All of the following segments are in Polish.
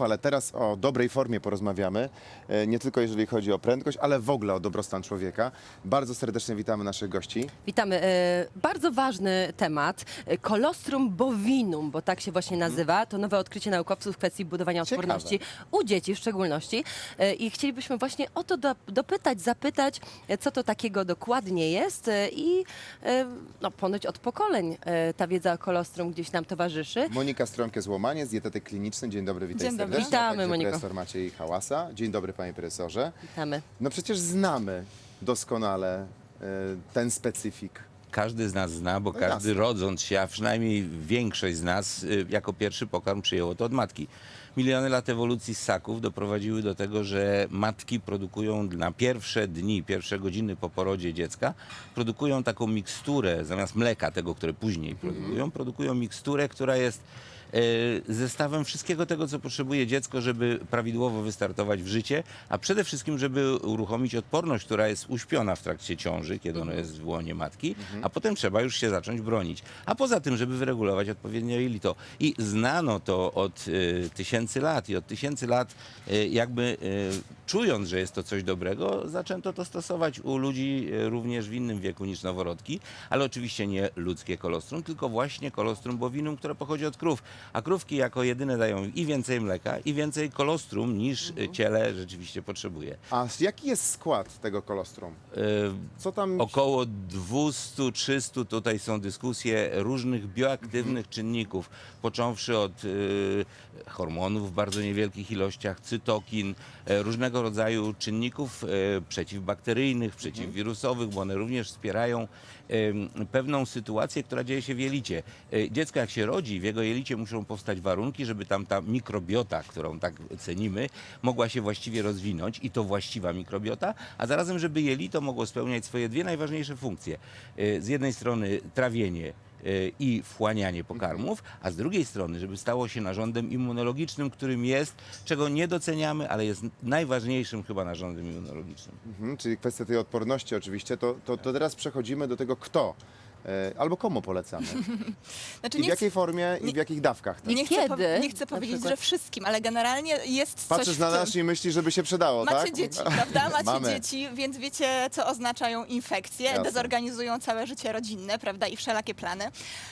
Ale teraz o dobrej formie porozmawiamy, e, nie tylko jeżeli chodzi o prędkość, ale w ogóle o dobrostan człowieka. Bardzo serdecznie witamy naszych gości. Witamy. E, Bardzo ważny temat. E, Colostrum bovinum, bo tak się właśnie nazywa. To nowe odkrycie naukowców w kwestii budowania Ciekawe. odporności u dzieci w szczególności. I chcielibyśmy właśnie o to do, dopytać, zapytać, co to takiego dokładnie jest i no, ponoć od pokoleń ta wiedza o kolostrum gdzieś nam towarzyszy. Monika Stronkę-Złomaniec, dietetyk kliniczny. Dzień dobry, witaj Dzień dobry. Witamy, Moniko. Profesor Maciej Hałasa. Dzień dobry, panie profesorze. Witamy. No przecież znamy doskonale e, ten specyfik. Każdy z nas zna, bo No każdy jasne. rodząc się, a przynajmniej większość z nas y, jako pierwszy pokarm przyjęło to od matki. Miliony lat ewolucji ssaków doprowadziły do tego, że matki produkują na pierwsze dni, pierwsze godziny po porodzie dziecka, produkują taką miksturę, zamiast mleka, tego, które później produkują, produkują miksturę, która jest zestawem wszystkiego tego, co potrzebuje dziecko, żeby prawidłowo wystartować w życie, a przede wszystkim, żeby uruchomić odporność, która jest uśpiona w trakcie ciąży, kiedy ono jest w łonie matki, a potem trzeba już się zacząć bronić. A poza tym, żeby wyregulować odpowiednio jelito. I znano to od e, tysięcy lat i od tysięcy lat e, jakby e, czując, że jest to coś dobrego, zaczęto to stosować u ludzi e, również w innym wieku niż noworodki, ale oczywiście nie ludzkie kolostrum, tylko właśnie kolostrum bowinum, które pochodzi od krów. A krówki jako jedyne dają i więcej mleka, i więcej kolostrum niż e, ciele rzeczywiście potrzebuje. A jaki jest skład tego kolostrum? E, Co tam... Około 200-300 tutaj są dyskusje różnych bioaktywnych czynników, począwszy od y, hormonów w bardzo niewielkich ilościach, cytokin, e, różnego rodzaju czynników e, przeciwbakteryjnych, przeciwwirusowych, bo one również wspierają em, pewną sytuację, która dzieje się w jelicie. E, Dziecko jak się rodzi, w jego jelicie muszą powstać warunki, żeby tam ta mikrobiota, którą tak cenimy, mogła się właściwie rozwinąć i to właściwa mikrobiota, a zarazem, żeby jelito mogło spełniać swoje dwie najważniejsze funkcje. E, Z jednej strony trawienie e, i wchłanianie pokarmów, a z drugiej strony, żeby stało się narządem immunologicznym, którym jest, czego nie doceniamy, ale jest najważniejszym chyba narządem immunologicznym. Mhm, czyli kwestia tej odporności oczywiście. To, to, to teraz przechodzimy do tego kto. E, Albo komu polecamy. Znaczy I w nie, jakiej formie i w jakich dawkach też. nie, chcę, Kiedy? po, nie chcę Na powiedzieć, przykład? że wszystkim, ale generalnie jest Patrzysz coś na w tym. nas i myślisz, żeby się przydało, Macie tak? dzieci, prawda? Macie Mamy. dzieci, więc wiecie, co oznaczają infekcje, Jasne. dezorganizują całe życie rodzinne, prawda, i wszelakie plany.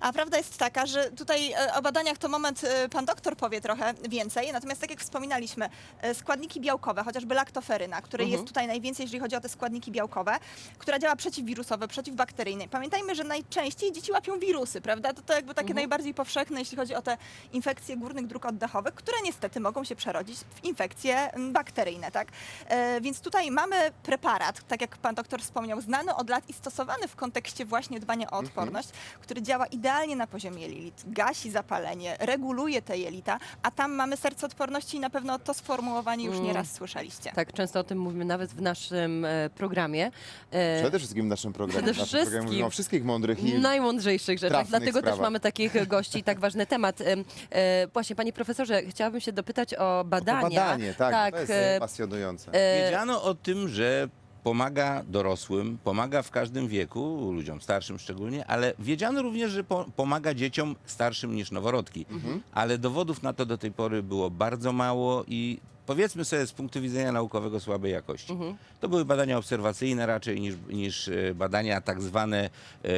A prawda jest taka, że tutaj e, o badaniach to moment e, pan doktor powie trochę więcej, natomiast tak jak wspominaliśmy, e, składniki białkowe, chociażby laktoferyna, której Mhm. jest tutaj najwięcej, jeżeli chodzi o te składniki białkowe, która działa przeciwwirusowe, przeciwbakteryjne. Pamiętajmy, że najczęściej dzieci łapią wirusy, prawda? To, to jakby takie najbardziej powszechne, jeśli chodzi o te infekcje górnych dróg oddechowych, które niestety mogą się przerodzić w infekcje bakteryjne, tak? E, więc tutaj mamy preparat, tak jak pan doktor wspomniał, znany od lat i stosowany w kontekście właśnie dbania o odporność, który działa idealnie na poziomie jelit, gasi zapalenie, reguluje te jelita, a tam mamy serce odporności i na pewno to sformułowanie już Mm. nieraz słyszeliście. Tak, często o tym mówimy nawet w naszym e, programie. E, Przede wszystkim w naszym programie. Przede w naszym programie wszystkim. mówimy o wszystkich mądrych i najmądrzejszych rzeczach. trafnych Dlatego też sprawach. mamy takich gości, tak ważny temat. Em, E, właśnie, panie profesorze, chciałabym się dopytać o badania. to badanie, tak, to jest e, pasjonujące. e, Wiedziano o tym, że pomaga dorosłym, pomaga w każdym wieku, ludziom starszym szczególnie, ale wiedziano również, że po, pomaga dzieciom starszym niż noworodki. Ale dowodów na to do tej pory było bardzo mało i powiedzmy sobie z punktu widzenia naukowego słabej jakości. To były badania obserwacyjne raczej niż, niż e, badania tak zwane e,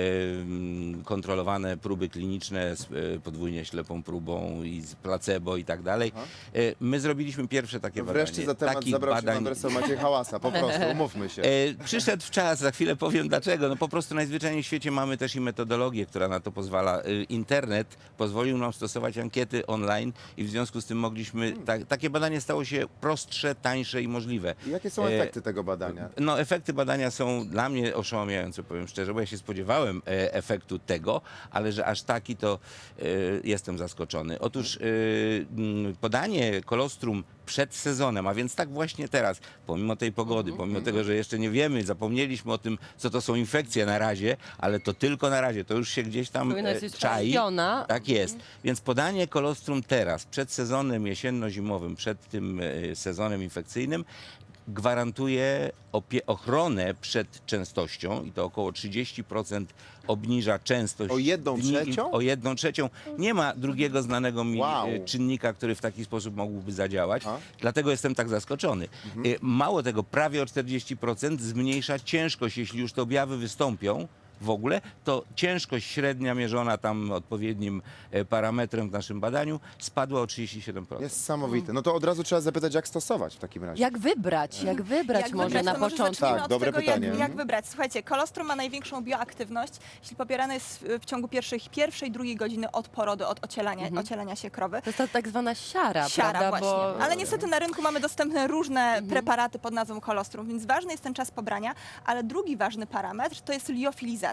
kontrolowane próby kliniczne z e, podwójnie ślepą próbą i z placebo i tak dalej. E, My zrobiliśmy pierwsze takie badanie. wreszcie za temat Takich zabrał się badań- pan profesor Maciej Hałasa, po prostu, umówmy się. E, przyszedł czas, za chwilę powiem dlaczego. No po prostu najzwyczajniej w świecie mamy też i metodologię, która na to pozwala. E, internet pozwolił nam stosować ankiety online i w związku z tym mogliśmy, ta, takie badanie stało się prostsze, tańsze i możliwe. I jakie są e, efekty tego badania? No, efekty badania są dla mnie oszałamiające, powiem szczerze, bo ja się spodziewałem e, efektu tego, ale że aż taki to e, jestem zaskoczony. Otóż podanie kolostrum przed sezonem, a więc tak właśnie teraz, pomimo tej pogody, pomimo tego, że jeszcze nie wiemy, zapomnieliśmy o tym, co to są infekcje na razie, ale to tylko na razie, to już się gdzieś tam Powinna e, być czai. Tak jest. Więc podanie kolostrum teraz, przed sezonem jesienno-zimowym, przed tym e, sezonem infekcyjnym, gwarantuje ochronę przed częstością i to około 30% obniża częstość. O jedną dni- trzecią? O jedną trzecią. Nie ma drugiego znanego mi Wow. e, czynnika, który w taki sposób mógłby zadziałać. A? Dlatego jestem tak zaskoczony. Mhm. E, Mało tego, prawie o 40% zmniejsza ciężkość, jeśli już te objawy wystąpią. W ogóle to ciężkość średnia mierzona tam odpowiednim e, parametrem w naszym badaniu spadła o 37%. Niesamowite. No to od razu trzeba zapytać, jak stosować w takim razie. Jak wybrać? Jak wybrać Jak może wybrać, na to może początku? zacznijmy Tak, od dobre tego, pytanie. Jak, jak Mhm. wybrać. Słuchajcie, kolostrum ma największą bioaktywność, jeśli pobierany jest w, w ciągu pierwszych, pierwszej, drugiej godziny od porodu, od ocielania, ocielania się krowy. To jest ta tak zwana siara, Siara prawda? właśnie. Bo... Ale niestety na rynku mamy dostępne różne preparaty pod nazwą kolostrum, więc ważny jest ten czas pobrania, ale drugi ważny parametr to jest liofilizacja.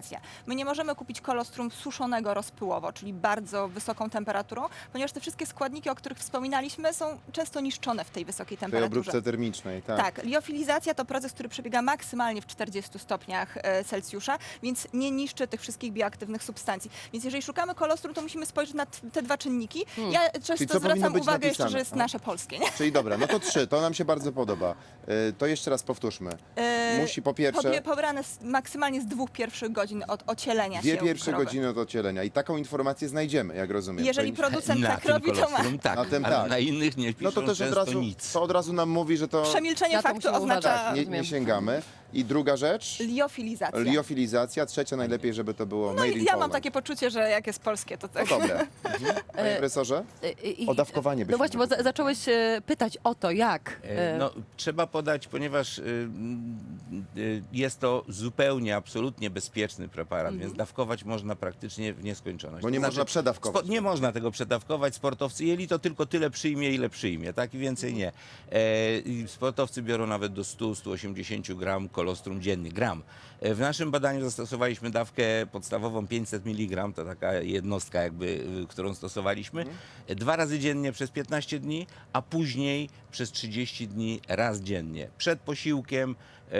My nie możemy kupić kolostrum suszonego rozpyłowo, czyli bardzo wysoką temperaturą, ponieważ te wszystkie składniki, o których wspominaliśmy, są często niszczone w tej wysokiej W tej temperaturze. obróbce termicznej, tak. Tak, liofilizacja to proces, który przebiega maksymalnie w 40 stopniach e, Celsjusza, więc nie niszczy tych wszystkich bioaktywnych substancji. Więc jeżeli szukamy kolostrum, to musimy spojrzeć na t- te dwa czynniki. Ja Czyli często powinno zwracam być uwagę jeszcze, napisane? że jest Aha. nasze polskie. Nie? Czyli dobra, no to trzy, to nam się bardzo podoba. Y, To jeszcze raz powtórzmy. E, Musi po pierwsze Pobie- pobrane z, maksymalnie z dwóch pierwszych godzin od ocielenia dwie się pierwsze krowy. godziny od ocielenia i taką informację znajdziemy, jak rozumiem. Jeżeli producent na tak tym robi, to ma. kolostrum tak, Na tym ale tak. na innych nie piszą No to też od często razu, nic. to od razu nam mówi, że to Przemilczenie Na to faktu musimy oznacza uważać. nie, nie rozumiem. sięgamy. I druga rzecz, liofilizacja. liofilizacja. Trzecia najlepiej, żeby to było no made i in ja mam Poland. takie poczucie, że jak jest polskie, to No tak. dobre. Panie profesorze? I- i- O dawkowanie byśmy No właśnie, bo za, zacząłeś e, pytać o to, jak. E, e, No, trzeba podać, ponieważ y, jest to zupełnie, absolutnie bezpieczny preparat, więc dawkować można praktycznie w nieskończoność. Bo nie To można przedawkować. spo- nie można tego przedawkować. Sportowcy jeli to tylko tyle przyjmie, ile przyjmie, tak i więcej nie. E, i sportowcy biorą nawet do 100-180 gram kolostrum dziennie, gram. E, w naszym badaniu zastosowaliśmy dawkę podstawową 500 mg, to taka jednostka jakby, y, którą stosowaliśmy, e, dwa razy dziennie przez 15 dni, a później przez 30 dni raz dziennie. Przed posiłkiem, e,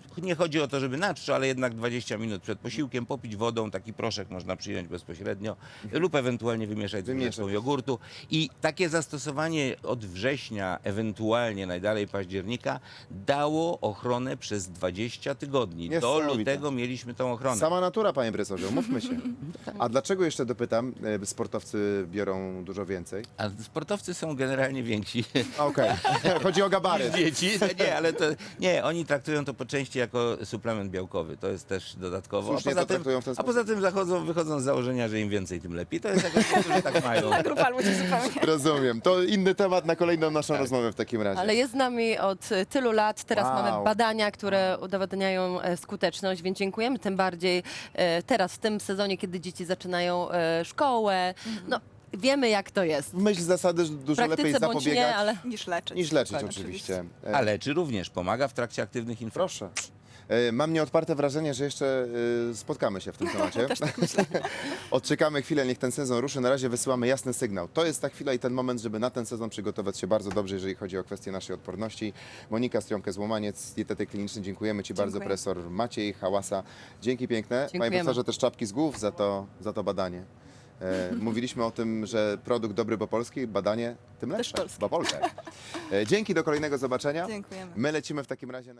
nie chodzi o to, żeby na czczo, ale jednak 20 minut przed posiłkiem popić wodą, taki proszek można przyjąć bezpośrednio lub ewentualnie wymieszać z łyżeczką jogurtu. I takie zastosowanie od września, ewentualnie najdalej października, dało ochronę przez 20 tygodni. Do Niesamowite. lutego mieliśmy tą ochronę. Sama natura, panie profesorze, umówmy się. A dlaczego jeszcze dopytam, e, sportowcy biorą dużo więcej? A sportowcy są generalnie więksi A, Okej, chodzi o gabaryt. dzieci. Nie, ale to nie, oni traktują to po części jako suplement białkowy. To jest też dodatkowo. Słusznie a poza to traktują w ten tym, a poza tym zachodzą, wychodzą z założenia, że im więcej, tym lepiej. To jest jakoś, że tak mają. Ta grupa ludzi zupełnie. Rozumiem. To inny temat na kolejną naszą rozmowę w takim razie. Ale jest z nami od tylu lat. Teraz Wow. mamy badania, które udowadniają e, skuteczność, więc dziękujemy tym bardziej e, teraz, w tym sezonie, kiedy dzieci zaczynają e, szkołę. No, wiemy, jak to jest. W myśl zasady, że W dużo lepiej praktyce bądź zapobiegać nie, ale Niż leczyć. niż leczyć oczywiście. E, Ale czy również pomaga w trakcie aktywnych infekcji? Proszę. E, Mam nieodparte wrażenie, że jeszcze e, spotkamy się w tym temacie. Też tak Odczekamy chwilę, niech ten sezon ruszy. Na razie wysyłamy jasny sygnał. To jest ta chwila i ten moment, żeby na ten sezon przygotować się bardzo dobrze, jeżeli chodzi o kwestię naszej odporności. Monika Strąkę-Złomaniec, dietetyk kliniczny, dziękujemy Ci bardzo. Dziękuję. Profesor Maciej Hałasa, dzięki piękne. Panie Dziękujemy. profesorze, też czapki z głów za to, za to badanie. E, mówiliśmy o tym, że produkt dobry, bo polski, badanie tym lepsze, polskie. bo Polska. E, dzięki, do kolejnego zobaczenia. Dziękujemy. My lecimy w takim razie na...